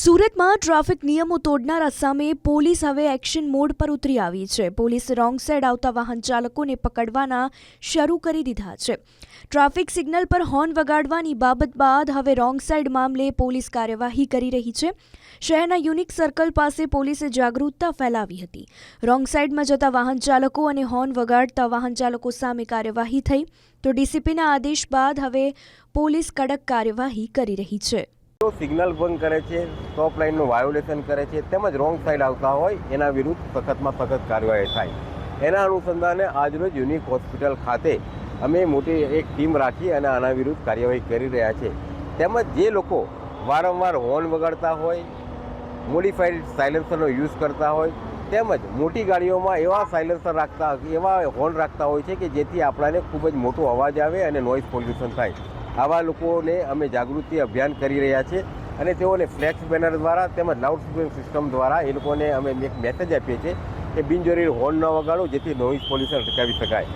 સુરતમાં ટ્રાફિક નિયમો તોડનારા સામે પોલીસ હવે એક્શન મોડ પર ઉતરી આવી છે. પોલીસે રોંગ સાઈડ આવતા વાહન ચાલકોને પકડવાના શરૂ કરી દીધા છે. ટ્રાફિક સિગ્નલ પર હોર્ન વગાડવાની બાબત બાદ હવે રોંગ સાઈડ મામલે પોલીસ કાર્યવાહી કરી રહી છે. શહેરના યુનિક સર્કલ પાસે પોલીસે જાગૃતતા ફેલાવી હતી. રોંગ સાઈડમાં જતા વાહન ચાલકો અને હોર્ન વગાડતા વાહન ચાલકો સામે કાર્યવાહી થઈ. તો ડીસીપીના આદેશ બાદ હવે પોલીસ કડક કાર્યવાહી કરી રહી છે. જો સિગ્નલ ભંગ કરે છે સ્ટોપ લાઇનનું વાયોલેશન કરે છે, તેમજ રોંગ સાઈડ આવતા હોય, એના વિરુદ્ધ સખતમાં સખત કાર્યવાહી થાય. એના અનુસંધાને આજરોજ યુનિક હોસ્પિટલ ખાતે અમે મોટી એક ટીમ રાખી અને આના વિરુદ્ધ કાર્યવાહી કરી રહ્યા છે. તેમજ જે લોકો વારંવાર હોર્ન વગાડતા હોય મોડિફાઈડ સાયલેન્સરનો યુઝ કરતા હોય, તેમજ મોટી ગાડીઓમાં એવા સાયલેન્સર રાખતા, એવા હોર્ન રાખતા હોય છે કે જેથી આપણાને ખૂબ જ મોટો અવાજ આવે અને નોઇઝ પોલ્યુશન થાય. આવા લોકોને અમે જાગૃતિ અભિયાન કરી રહ્યા છીએ અને તેઓને ફ્લેક્સ બેનર દ્વારા તેમજ લાઉડ સ્પીકર સિસ્ટમ દ્વારા એ લોકોને અમે એક મેસેજ આપીએ છીએ કે બિનજરૂરી હોર્ન ન વગાડો જેથી નોઇઝ પોલ્યુશન અટકાવી શકાય.